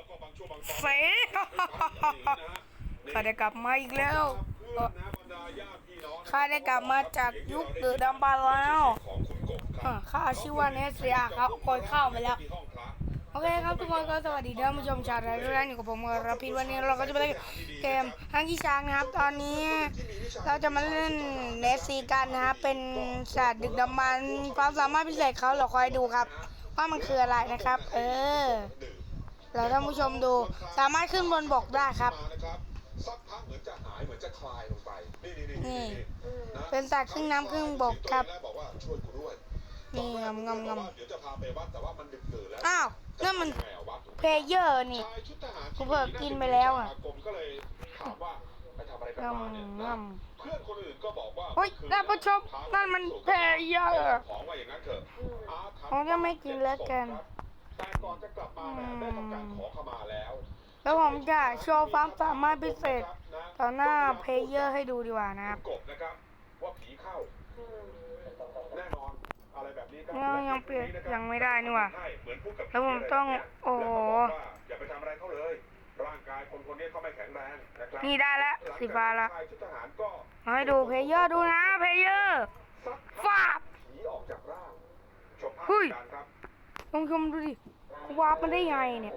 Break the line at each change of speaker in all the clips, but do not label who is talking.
แล้วก็บางช่วงบางตอน
เฟยข้าได้กลับมาอีกแล้ว
เพื่อนนะบรรดาญาติพี่น้อง
ข้าได้กลับมาจากยุคดึกดำบรรพ์แล้ว
ของคุณกบค
อ่า
รับ
ข้าชื่อว่าเนสเซียครับโกยข้าวไปแล้ว
ที่ห้องพระ
โอเคครับทุกคนก็สวัสดีท่านผู้ชมชาวไทยทุกท่านอยู่กับผมรับพินวันนี้เราก็จะมาเล่นเกมฮังกี้ช้างนะครับ ตอนนี้เราจะมาเล่นเนสซีกันนะครับเป็นสัตว์ดึกดำบรรพ์ความสามารถพิเศษเขาเราคอยดูครับ ว่ามันคืออะไรนะครับ เออ เราท่านผู้ชมดูสามารถขึ้นบนบกได้ครับ
มานะครับสักพักเหมือนจะหายเหมือนจะคลายลงไป นี่นี่
นี่
นะ
เป็นสัตว์ครึ่งน้ำครึ่งบกครับ
ตัวเองแล้วบอกว่าช่วยกูด้วย
นี่งำงำงำ
เดี๋ยวจะพาไปวัดแต่ว่ามันดึกดื่นแล้ว
อ้าวนั่นมัน
แหวัด
เพลเยอร์นี่
ชายชุดทหาร
กูเพิ่งกินไปแล้วอะ
สมาคมก็เลยถามว่าไปทำอะไรกันมาเนี่ย
งำ
นะ
ง
เพื่อนคนอื่นก็บอกว่า
เฮ้ยท่านผู้ชมนั่นมันเพลเยอร์
ของว่าอย่างนั้นเถอะอาถรรพ์
ผมจะไม่กินแล้วกัน
แต่ก่อนจะกลับมาเนี่ยได้ทำการขอขมาแล้ว
แล้วผมจะโชว์ความสามารถพิเศษต่อหน้าเพลเยอร์ให้ดูดีกว่านะครับ
กบนะครับว่าผีเข้าแน่นอนอะไรแบบนี้ครับ
ยังยังเปลี่ยนยังไม่ได้นี่หว่า
ใช่เหมือนพูดกับ
แล้วผมต้องโอ้โห
แล้วก็บอกว่าอย่าไปทำอะไรเขาเลยร่างกายคนคนนี้เขาไม่แข็งแรงนะครับ
นี่ได้แล้วสีฟ้าละ
ชายชุดทหารก็
มาให้ดูเพลเยอร์ดูนะเพลเยอร์
ซัก
ฟาบ
ผีออกจากร่างชมภาพ
เฮ้ย
การครับ
ลองชมดูดิวาร์ปมันได้ไงเนี่ย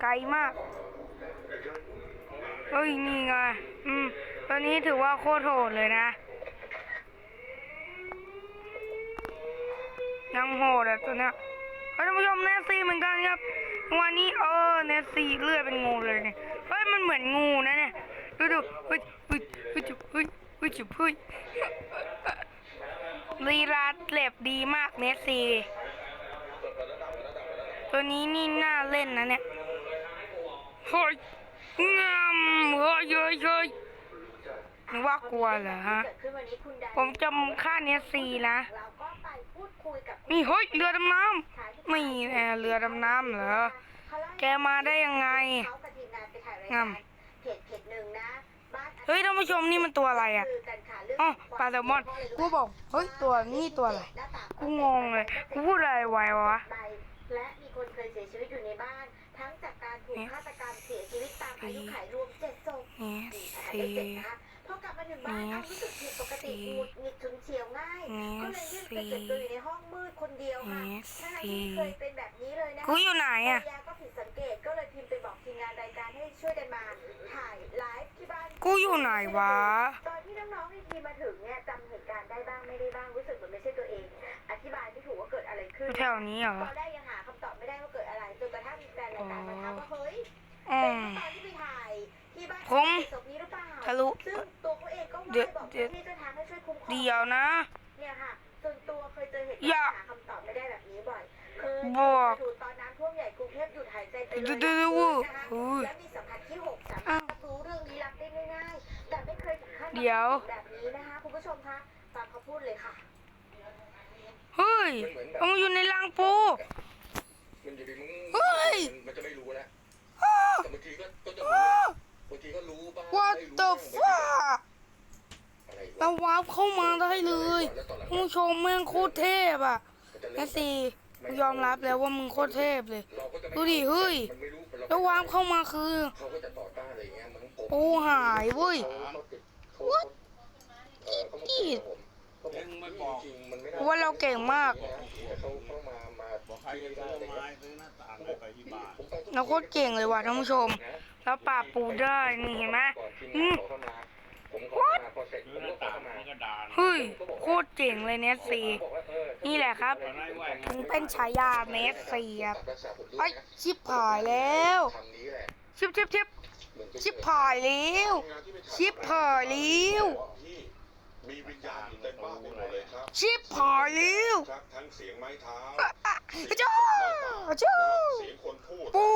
ไกลมาก เฮ้ย นี่ไง อืมตัวนี้ถือว่าโคตรโหดเลยนะ ยังโหดอะตัวเนี้ยท่านผู้ชมเนสซี่เหมือนกันครับ วันนี้เออเนสซี่เลือดเป็นงูเลยเนี่ย เฮ้ย มันเหมือนงูนะเนี่ย ดูดูเฮ้ยเฮ้ยเฮ้ยเฮ้ยเฮ้ยเฮ้ย ลีลาเล็บดีมากเนสซี่ตัวนี้นี่น่าเล่นนะเนี่ยเฮ้ยงามเฮ้ยเฮ้ยเฮ้ยนึกว่ากลัวเหรอฮะ
เกิดขึ้นวันนี้คุณได
ผมจำค่าเนสซีนะ
เราก็ไปพูดคุยกับ
นี่เฮ้ยเรือดำน้
ชายที่ำ
ไม่แน่เรือดำน้ำเหรอ
เขาเล่าให้
แกมาได้ยังไง
เขากับทีมงานไปถ่ายราย
งา
การมเพจเพจหนึ่งนะบ้าน
เฮ้ยท่านผู้ชมนี่มันตัวอะไรอะ
คือกันค่ะเรื่อง
อ๋อ
คว
ปลาแซลมอนกูบอกเฮ้ยตัวนี่ตัวอะไร
หน้าต่าง
กูงงเลยกูพูดอะไรไววะ
ไปและมีคนเคยเสียชีวิตอยู่ในบ้าน ทั้งจากการถูกฆาตกรรมเสียชีวิตตามอายุขัยรวมเจ็ดศพ
เนส
นี่
ซี
อาจจะเจ็ดนะคะพอกลับมาถึงบ้านเอารู้สึกผิดปกติหงุดหงิดฉุนเฉียวง่าย ก็เลยยื่นไปเก็บตัวอยู่ในห้องมืดคนเดียวค่ะทั้งๆที่เคยเป็นแบบนี้เลยนะคะ
กูอยู่ไหน
ภร
อะ
รยาก็ผิดสังเกตก็เลยพิมพ์ไปบอกทีมงานรายการให้ช่วยกันมาถ่ายไลฟ์ที่บ้าน
กูอยู่ไหนวะ
ตอนที่น้องๆในทีมมาถึงเนี่ยจำเหตุการณ์ได้บ้างไม่ได้บ้างรู้สึกเหมือนไม่ใช่ตัวเอง อธิบายไม่ถูกว่าเกิดอะไรขึ้น
แถวนี้เหรอ
ตอนแรกยังหาคำตอบไม่ได้ว่าเกิดอะไรจนกระทั่งมีแฟนรายการมาถามว่าเฮ้ย
อื
เป็น
ม
ตอนที่ไปถ่ายที่บ้าน
ผม
ศพนี้หรือเปล่า
ทะลุ
ซึ่งตัวเขาเองก็ไห
เดี๋ยว
ว้บอก
เดี๋ยว
ที่เจ้าทางให้ช่วยคุ้มครอง
เดี๋ยวนะ
เฮ้
ยมันอยู่ในรังปู
มันอยู่ดีมึง
เฮ้ย
มันมันจะไม่รู้แล้ว
อ้า
แต่บางทีก็ก็จะ
อ้า
รู้บางทีก็รู้บ้าง
What
ไม่รู้
the
บ้าง
fuck
อะไร
เราวาร์ปเข้ามาได้เลยผู้ชมแม่งโคตรเทพอะ
มันจะ
แม
เล่น
สซี่กูยอมรับแล้วว่ามึงโคตรเทพเลย
เราก็จะไม่
ดูดิเฮ้ย
มันไม่รู้เรา
แล้ววาร์ปเข้ามาคือ
เขาก็จะต่อต้านอะไรอย่างเงี้ยมันผม
ปูหายเว้ย
เขาเขาติดเขา
What? ว่าเราเก่งมาก
เรา
โคตรเก่งเลยว่ะท่านผู้ชมเราปราบปูได้นี่เห็นไหม
โค
ตร
เฮ้
ยโคตรเจ๋งเลยเนสซีนี่แหละครับถึงเป็นฉายาเมสซีครับไอชิบหายแล้ว ชิบชิบชิบชิบหายแล้ว ชิบหายแล้ว
มีวิญญาณอยู่เต็มบ้านไปหมดเลยครับ
ชิบหายแล้ว
ครับทั้งเสียงไม้เท้า
อะอะจ้าจ้า
เสียงคนพูด
ปู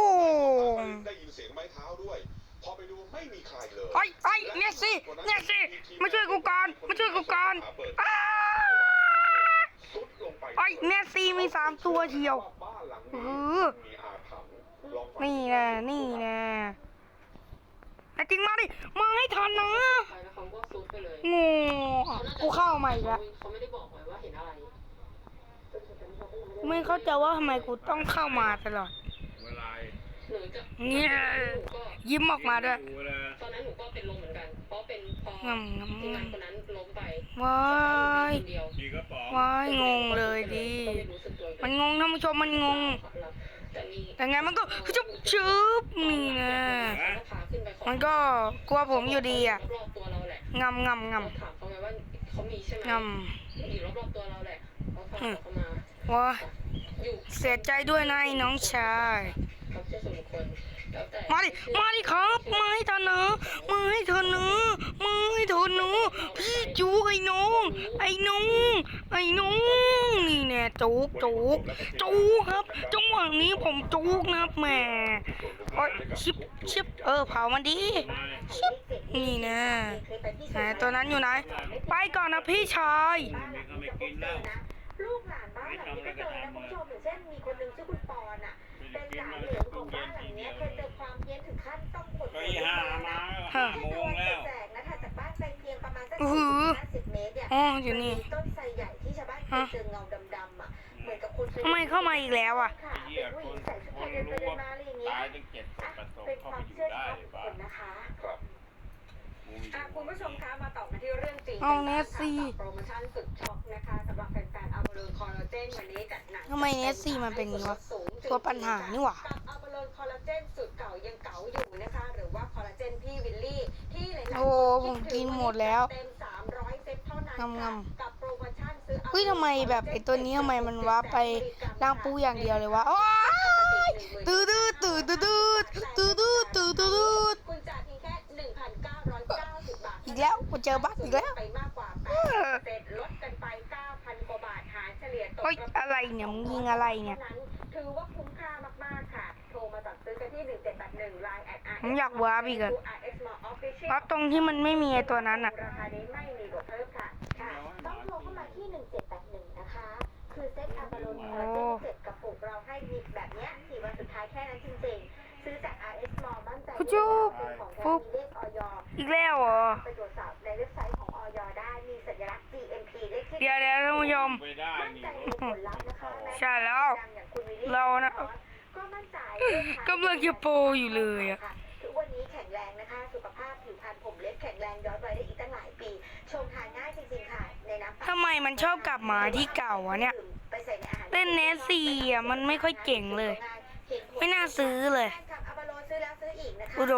ม
ได้ยินเสียงไม้เท้าด้วย พอไปดูไม่มีใครเลย
ไอ้ไอ้เนสซี่เนสซี่มาช่วยกูก่อนมาช่วยกูก่อนอ้า
ซุดลงไป
ไอ้เนสซี่มีสามตัวเชียว
บ้านหลัง
เอ
นี้
อ
มีอาถรรพ์ลองฟัง
นี่นะนี่นะไอ้จริงมาดิมาให้ทันนะ
ไปแล้วเขาก็ซุดไปเลย
งูอะ กูเข้ามาอีกแล้ว
เขาไม่ได้บอกไว้ว่าเห็นอะไร
ไม่เข้าใจว่าทำไมกูต้องเข้ามาตลอด
น
หนูจะ
เนี่ย
หนูก็
ยิ้มออกมาด้วย
ดูเลย
ตอนนั้นหนูก็เป็นลมเหมือนกันเพราะเป็นพองำ
งำ
ทีมงานคนนั้นล้มไป
ว้าย
คนเดียว
มีกระป๋อง
ว้ายงงเลยดิ
ก็ไม่รู้สึกตัว
มันงงท่านผู้ชมมันงง
แต่มี
แต่ไงมันก็ชุบชุบนี่นะ
เขาก็พาขึ้นไปขอ
มันก็กลัวผมอยู่ดีอะ
รอบๆตัวเราแหละ
งำงำง
เราถามเขาไงว่า เขามีใช่ไหมำ
ง
อยู่รอบๆตัวเราแหละเขาพาเขามาำ
ว้าย
อยู่
เสียใจด้วยนะไอ้น้องชาย
เขาเชื่อส่วนบุคคลแล้วแต่
มาดิ มาดิครับ มาให้ทันนะมาให้ทันนะมาให้ทันนะพี่จูไอ้น้อง ไอ้น้อง ไอ้น้อง นี่แน่จูกจูกจูกครับจังหวะนี้ผมจูกนะครับแหมโอ้ยชิบชิบเออเผามันดีชิบนี่นะไหนตัวนั้นอยู่ไหน ไปก่อนนะพี่ชาย
มีก็ไม่กินแล้ว
ลูกหลานบ้านหลังนี้ก็เจอนะคุณผู้ชมอย่างเช่นมีคนหนึ่งชื่อคุณปอนอะเป็นหลานเหลืองของบ้านหลังเนี้ยเคยเจอความเพี้ยนถึงขั้นต้องขน
ก็อีห้ามาห้าโมงแล้ว
แสกนะถัดจากบ้านไปเพียงประมาณสัก
อื้อหือ
ห้าสิบเมตรเนี่ย
อ๋ออยู่นี่ เข้ามาอีกแล้วอะ
ค่ะ
ไอ้เหี้ย
เป็นผู้
ค
หญิ
น
งใส่ชุด
ค
ไท
น
ยเดินไป
รู้
เดิน
ว่า
มาอะไรอย่างเงี้ย
ตายตั้งเจ็ดสิบ
อะ
ประสบ
เป็นค
เข้าไป
วาม
อยู่
เชื่อ
ได้
ของ
บ้า
คนนะคะ
ครับ
อะคุณผู้ชมคะมาต่อกันที่เรื่องจริง
เอา
กับ้ง
เนสซี่
ค่ะกับโปรโมชั่นสุดช็อกนะคะสำหรับแฟนๆอัลโบโลนคอลลาเจนวันนี้จัดหนัก
ทำไมเนสซี่มันเป็นอย่างนี้วะตัวปัญหานี่หว่า
กับอัลโบโลนคอลลาเจนสูตรเก่ายังเก่าอยู่นะคะหรือว่าคอลลาเจนพี่วิลลี่ที่หลายๆ
โอ้
คน
ผมกิ
คิ
น
ดถึง
หมดแล้ว
เต็ม300เซตเท่านั้น
งำ
ค่ะ
ๆ
กับโปรโมชั่นซื้อ
เฮ้ยทำไมแบบไอ้ตัวนี้ทำไมมันว้าไป ร่างปูอย่างเดียวเลยวะโอ้ยตื้อตื้อตื้อตื้อตื้อตื้อตื้อตื้อตื้อตื้อ
คุณจ่ายเพียงแค่1,990บาท
อีกแล้วกูเจอบั๊กอีกแล้ว
ไปมากกว่า8เซตลดกันไป9,000กว่าบาทหารเฉลี่ยตก
เฮ้ยอะไรเนี่ยมึงยิงอะไรเนี่ย
ถือว่าคุ้มค่ามากๆค่ะโทรมาสั่งซื้อกันที่1781 Line at RS
ผมอยากวาร์ปอีกอะ
RS Mall Official
เพราะตรงที่มันไม่มีไอ้ตัวนั้นอะ
ลนคอลลาเจนเจ็ดกระปุกเราให้มีแบบเนี้ยสี่วันสุดท้ายแค่นั้นจริงๆ ซื้อจาก RS Mall มั่นใจ
คุณจุ๊บ
เป็นของแท้
ปุ๊บ
มีเลขออย
อีกแล้วเหรอ
ไปตรวจสอบในเว็บไซต์ของออยได้มีสัญลักษณ์ GMP เลขที่
เดี๋ยวเดี๋ยวท่านผู้ชม
ไม่ได้
มั่น
นี่
ใจในผลลัพธ์นะคะ
ใช่แล้ว
ดังอย่างคุณวิลลี่
เรานะ
ก็มั่นใจ
กำลังจะโปรอยู่เลยอะ
ทุกวันนี้แข็งแรงนะคะ สุขภาพผิวพรรณผมเล็บแข็งแรงย้อนวัยได้อีกตั้งหลายปีชงทานง่ายจริง ๆค่ะในน้ำ
ทำไมมันชอบกลับมาที่เก่าวะเนี่ย
ไปใส่ในอาหาร
เล่นเนสซี่อะมันไม่ค่อยเก่งเลย ไม่น่าซื้อเลย
แฟนคลับอาบาโลซื้อแล้วซื้ออีกนะคะ
โอ้โห
อ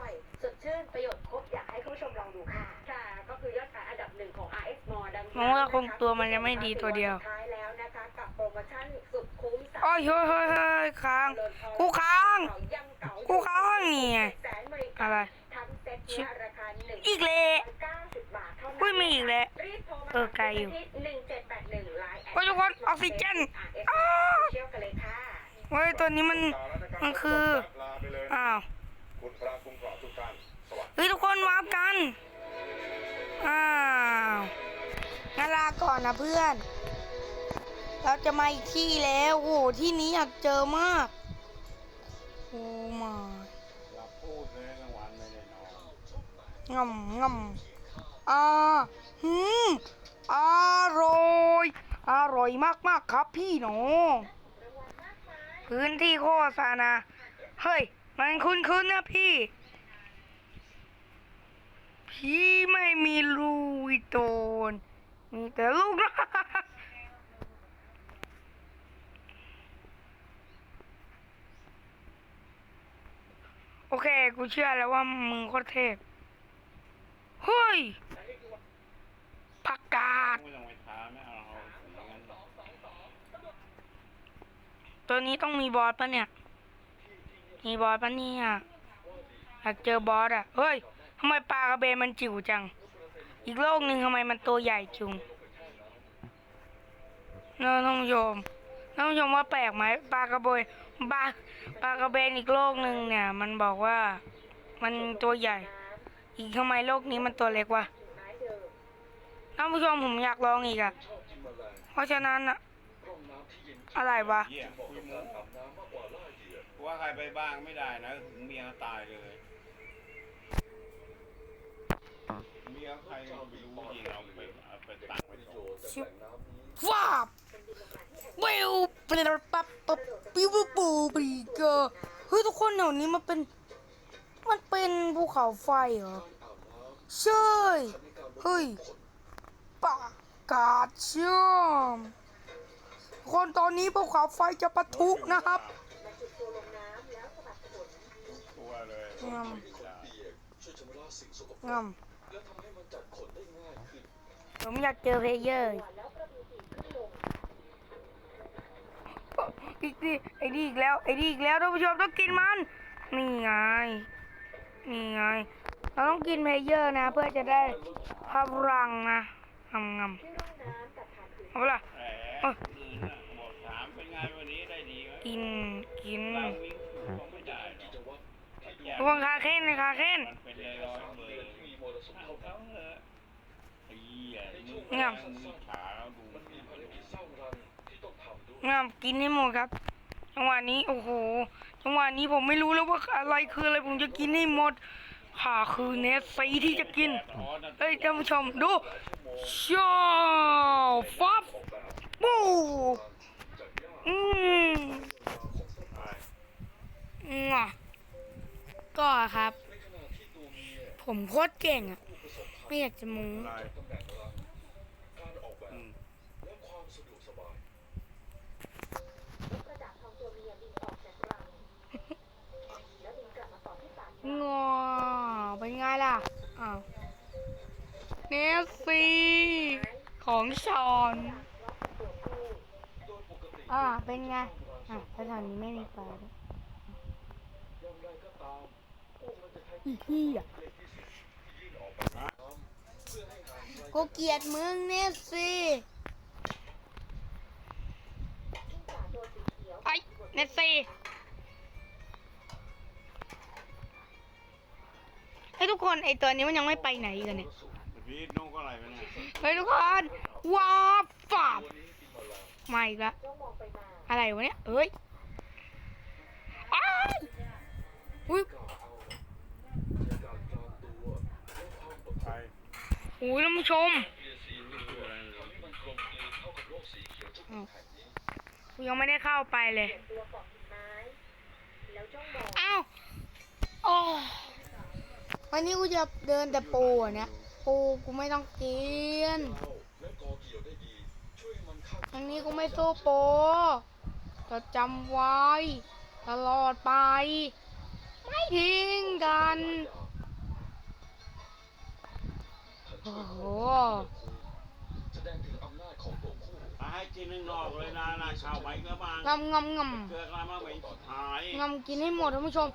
ร่อยสดชื่นประโยชน์ครบอยากให้คุณผู้ชมลองดูค่ะค่ะก็คือยอดขายอันดับหนึ่งของ RS Mall ดัง
มองว่าคงตัวมันจะไม่ดีตัวเดียว
สุท้ายแล้วนะคะกับโปรโมชั่นสุดคุ้มสาม
โอ้ยเฮ้ยเฮ้ยเฮ้ยค้าง กูค้าง
ยังเก่าอยู่
กูค้างนี่ไง
แสนบริการ
อะไร
ชิ
อีกเลยอุ้มีอีกแล้วเออไกลอยู่โอ้ทุกคนออกซิเจน
เฮ้
ยตัวนี้มันมันคืออ้าวเฮ้ยทุกคนวาร์ปกันอ้าวงาลาก่อนนะเพื่อน เราจะมาอีกที่แล้วโอ้โหที่นี้อยากเจอมาก
งำ
งำอ่าหืมอร่อย อร่อยมากๆครับพี่หนูพื้นที่โฆษณาเฮ้ย มันคุ้นๆนะพี่ พี่ไม่มีลูวิตนมีแต่ลูกนะโอเค กูเชื่อแล้วว่ามึงโคตรเทพ เฮ้ยผักกาด
ไม่ลงไปท้าไม่เอา
ตัวนี้ต้องมีบอสปะเนี่ย มีบอสปะเนี่ยอยากเจอบอสอะ เฮ้ยทำไมปลากระเบนมันจิ๋วจัง อีกโลกหนึ่งทำไมมันตัวใหญ่จุงเนอะท่านผู้ชมท่านผู้ชมว่าแปลกไหมปลากระเบนปลาปลากระเบนอีกโลกหนึ่งเนี่ย มันบอกว่า มันตัวใหญ่ อีกทำไมโลกนี้มันตัวเล็กวะท่านผู้ชมผมอยากลองอีกอะเพราะฉะนั้นอะอะไรวะ
เหี้ยคุยมุกว่าใครไปบ้างไม่ได้นะถึงเมียตายเลย เมียใครไม่รู้ยิงเอาไปเอาไปตั้งไว้ตรง
ชิบว้าบวิวเปลดปั๊บปั๊บปิวปูปรีเกอร์เฮ้ยทุกคนเดี๋ยวนี้มันเป็น มันเป็นภูเขาไฟเหรอใช่เฮ้ยปากาศเชื่อม คนตอนนี้ภูเขาไฟจะปะทุนะครับ
บรรจุตัวลงน้ำแล้วสะบัดขน
ตัวเลย
งาม
ช่วยชำระสิ่งสกปรก
งาม
และทำให้มันจัดขนได้ง่ายขึ้น
ผมอยากเจอเพลเยอร์
ตัวแล้วกระบือปีกขึ้นลง
อีกทีไอ้นี่อีกแล้ว ไอ้นี่อีกแล้วท่านผู้ชมต้องกินมัน นี่ไง นี่ไง เราต้องกินเพลเยอร์นะ เพื่อจะได้พลังนะงำง
ที่ร่องน้ำกับฐานผืนำ
เอาละ
แหมอื่นน่ะบอกถามเป็นไงวันนี้ได้ดีไหม
กินกิน
เราวิ่งคงไม่ได้หรอก
จังหวัดที่ดู
ระวังคาเค้นนะคาเค้น
มันเป็นร้อยๆเบอร์
ที่มีมรสุม
เอา
เข้ามา
เขาเถอะไอ้เหี้ยมึง
งาม
มึงขาเราดู
มันมีภารกิจเศร้ารันที่ต้องทำด้วย
งามกินให้หมดครับจังหวะนี้ โอ้โห จังหวะนี้ผมไม่รู้แล้วว่าอะไรคืออะไรผมจะกินให้หมดข่าคือเนสซีที่จะกินเฮ้ยท่านผู้ชมดูชอฟับปูอืมงะก็ครับ ผมโคตรเก่งอะ ไม่อยากจะมู
อะไร
ตำแหน่งรังการออกแบบ
อืม
และความสะดวกสบาย
นกกระจาบทองตัวเมียบินออกจากรัง แล้วบินกลับมาต่อที่ปาก
งอเป็นไงล่ะ อ้าวเนสซีของชอนอ่าเป็นไง อะแถวๆนี้ไม่มีปลาด้วย
อย่างไรก็ตามพวกมันจะใช้
อีเหี้ย
เล็กที่สุดที่ยื่นออกมาจากน้ำเพื่อให้ห่างไกล
กูเกลียดมึงเนสซี
จิ้งจาตัวสีเขียว
ไอ้เนสซี กคนไอตัวนี้มันยังไม่ไปไหนกันเนี่ย
พีทนุ่งก็อะไรไปเนี่ย
เฮ้ยทุกคนว้าบฝาบมาอีกละ
จ้องมองไปมา
อะไรวะเนี่ยเอ้ยอ้ายอุ้ย
กล่าวเอาจากการกลางตัวและความอดท
ใคร
น
โอ้ยท่านผู้ชม
เกียร์สีเหลืองทำให้มันกลมกลืนเข้ากับโลกสีเขียวทุกแห่งนี้
กูยังไม่ได้เข้าไปเลย
เปลี่ยนตัวเกาะหินไม้ แล้วจ้องมอง
อ้าวโอ้ วันนี้กูจะเดินแต่ปูอะเนี่ยปูกูไม่ต้องกิน
เข้าและกอเกี่ยวได้ดีช่วยให้มัน
อันนี้กูไม่สู้ปูจะจำไว้ ตลอดไป ไม่ทิ้งกัน โอ้โห
แสดงถึงอำนาจของตัวผู้
มา ให้กินนึงนอกเลยนะนะข้าวไปก็บ้าง
งำงำง
เกลือกลามาเหม็นหายำ
งำกินให้หมดท่านผู้ชม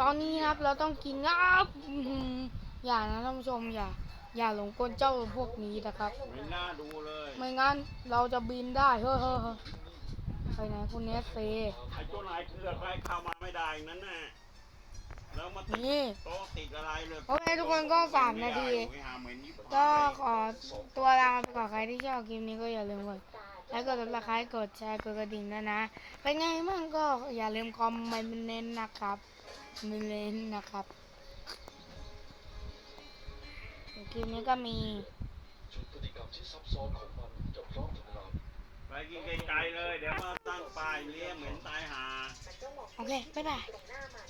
ตอนนี้นะครับเราต้องกินงับอื้อหืออย่านะท่านผู้ชมอย่า อย่าหลงกลเจ้าพวกนี้นะครับ
ไม่น่าดูเลย
ไม่งั้นเราจะบินได้เฮ้อเฮ้อเฮ้อไปไหนคุณเนสเซ
ไอ้ตัวไหนเกลือกไปเข้ามาไม่ได้นั่นน่ะแล้วมาติด
นี่
โต๊ะติดอะไรเลย
โอเคทุกคนก็สามนาที
ไม่หาเหม็นยิบหาย
ก็ขอตัวลาไปก่อนใครที่ชอบคลิปนี้ก็อย่าลืมกด ไลค์กดติดตามกดแชร์กดกระดิ่งด้วยนะ เป็นไงบ้างก็อย่าลืมคอมเมนต์นะครับเมนต์นะครับคลิปนี้ก็มี
ชุดพฤติกรรมที่ซับซ้อนของมันจะพร้อมทำงาน
ไปกินไกลๆเลย เดี๋ยวมาตั้งป้ายเลี้ยงเหม็นตายหา
มันจ้องมอง
โอเค บ๊ายบาย
ตรงหน้ามัน